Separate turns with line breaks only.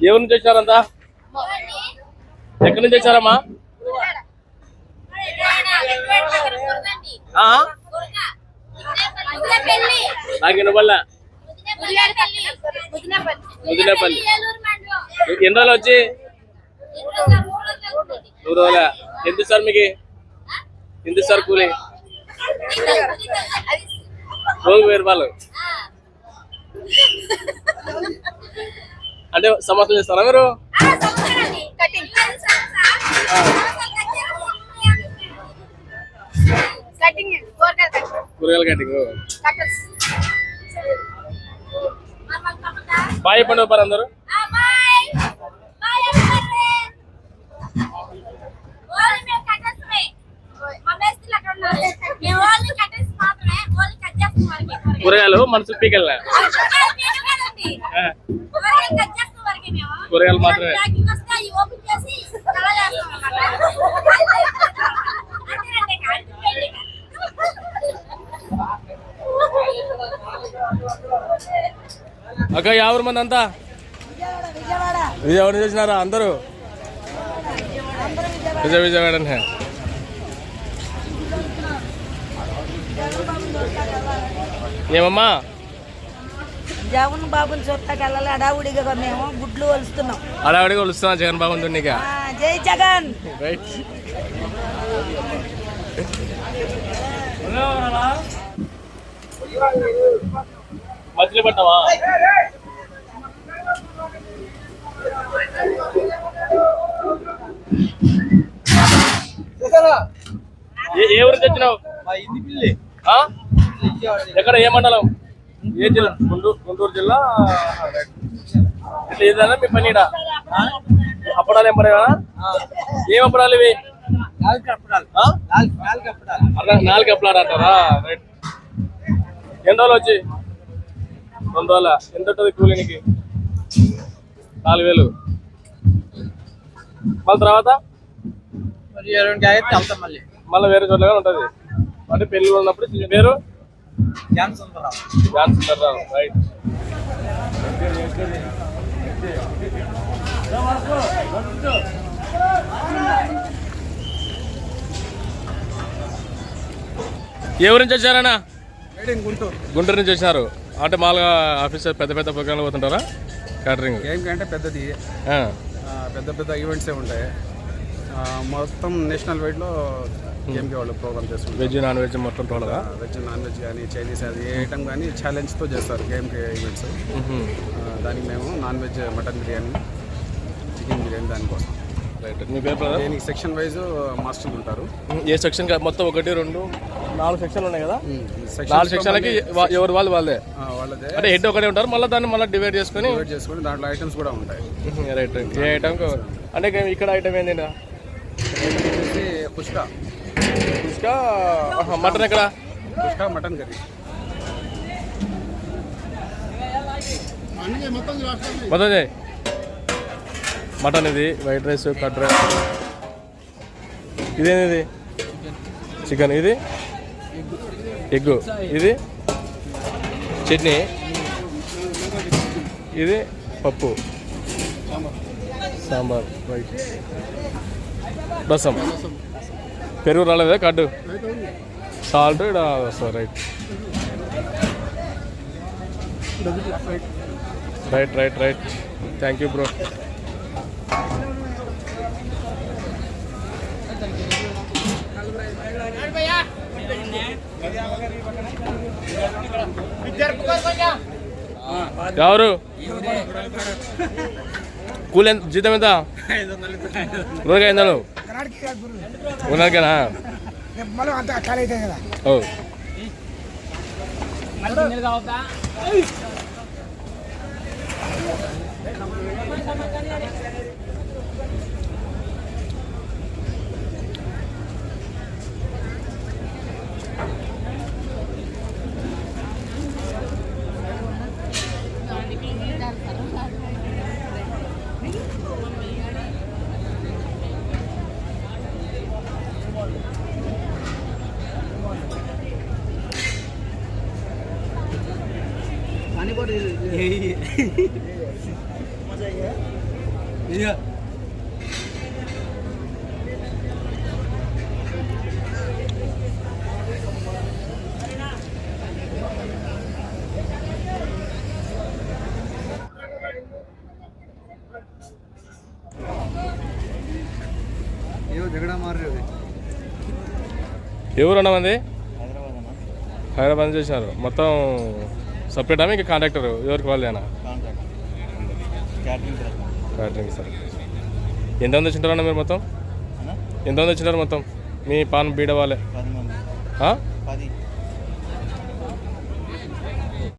ఎవరి నుంచి వచ్చారంతా ఎక్కడి నుంచి వచ్చారమ్మా? నాకు ముదినేపల్లి. ఎన్ని రోజులు వచ్చి? నూరు రోజుల? ఎంత సార్ మీకు? ఎంత సార్ కూలి? రోజు వెయ్యి రూపాయలు అంటే సంవత్సరం చేస్తారా మీరు?
కూరగాయలు
కటింగ్. బాయ్ పండుగ పని అందరూ. కూరగాయలు మనసు పీకెళ్ళా
కూరగాయలు కట్ చేస్తాం వరకే మేము
కూరగాయలు మాత్రమే.
ప్యాకింగ్ వస్తే అవి ఓపెన్ చేసి కలర్ చేస్తాం అన్నమాట అంతేనండి ఇక, అంతే ఇక.
అక్క యాభై మంది అంతా విజయవాడ చేసినారా అందరూ విజయ విజయవాడ ఏమమ్మా
జగన్ బాబుని చూస్తాకి వెళ్ళాలి అడావుడిగా మేము గుడ్లు వలుస్తున్నాం
అడవాడిగా వస్తున్నా జగన్ బాబు
ఆ, జై జగన్!
రైట్ మచిలీపట్నమా ఏ ఊరికి వచ్చినావు ఆ? ఎక్కడ ఏ మండలం? ఏ జిల్లా? గుంటూరు గుంటూరు జిల్లా. ఇట్లా ఏదైనా మీ పని? అప్పడాలు ఏం పని ఏం అప్పడాలు ఇవి? నాలుగు అప్పడాలు. అంటారా? రైట్. ఎన్ని రోజులు వచ్చి? రెండు రోజుల? ఎంత ఉంటుంది కూలీనికి నాలుగు వేలు. మళ్ళీ తర్వాత?
మళ్ళీ.
మళ్ళీ వేరే చోట్ల ఉంటుంది. అంటే పెళ్ళి ఉన్నప్పుడు వేరు రైట్ ఏ ఊరి నుంచి వచ్చారన్నా
గుంటూరు
గుంటూరు నుంచి వచ్చినారు. అంటే మామూలుగా ఆఫీసర్ పెద్ద పెద్ద ప్రోగ్రాంలు పోతుంటారా? క్యాటరింగ్
కంటే పెద్దది. పెద్ద పెద్ద ఈవెంట్సే ఉంటాయి. మొత్తం నేషనల్ వైడ్లో గేమ్కి వాళ్ళు ప్రోగ్రామ్ చేస్తుంటారు.
వెజ్ నాన్ వెజ్ మొత్తం టోటల్గా
వెజ్ నాన్ వెజ్ కానీ చైనీస్ అది ఏ ఐటమ్ కానీ ఛాలెంజ్తో చేస్తారు గేమ్కి ఈవెంట్స్ దానికి మేము non veg mutton biryani chicken biryani దానికోసం
రైట్ మీ పేరు?
దీనికి సెక్షన్ వైజ్ మాస్టర్లు ఉంటారు.
ఏ సెక్షన్ మొత్తం ఒకటి రెండు నాలుగు సెక్షన్లు ఉన్నాయి కదా? నాలుగు సెక్షన్లకి ఎవరు వాళ్ళు వాళ్ళే?
వాళ్ళదే.
అంటే హెడ్ ఒకటే ఉంటారు మళ్ళీ దాన్ని మళ్ళీ డివైడ్ చేసుకొని
డివైడ్ చేసుకొని దాంట్లో ఐటమ్స్ కూడా ఉంటాయి.
రైట్ ఏ ఐటమ్ అంటే ఇక ఇక్కడ ఐటమ్ ఏంటి
వచ్చేసి కుష్కా.
ఇంకా మటన్ ఎక్కడ?
కుష్కా మటన్ కర్రీ.
మొత్తం మటన్ ఇది వైట్ రైస్ కట్ రైస్. ఇదేంది చికెన్. ఇది? ఎగ్ ఇది? చట్నీ. ఇది? పప్పు. సాంబార్. రైట్ రసం పెరుగు రాలేదా కడ్డు? సాల్ట్ ఇక్కడ వస్తుంది right. Right right right. Thank you bro. ఎవరు? కూలి ఎంత జీతం ఎంత? రోజుగా ఎంత ఉన్నాకేనా
మళ్ళీ అంత Yeah.
ఏ ఊరు అన్నమంది హైదరాబాద్ చేశారు మొత్తం సపరేటా మీకు కాంట్రాక్టర్ ఎవరికి వాళ్ళేనా క్యాటరింగ్ సార్. ఎంతమంది వచ్చింటారన్న మీరు మొత్తం? ఎంతమంది వచ్చినారు మొత్తం? మీ పాన్ బీడ వాళ్ళే?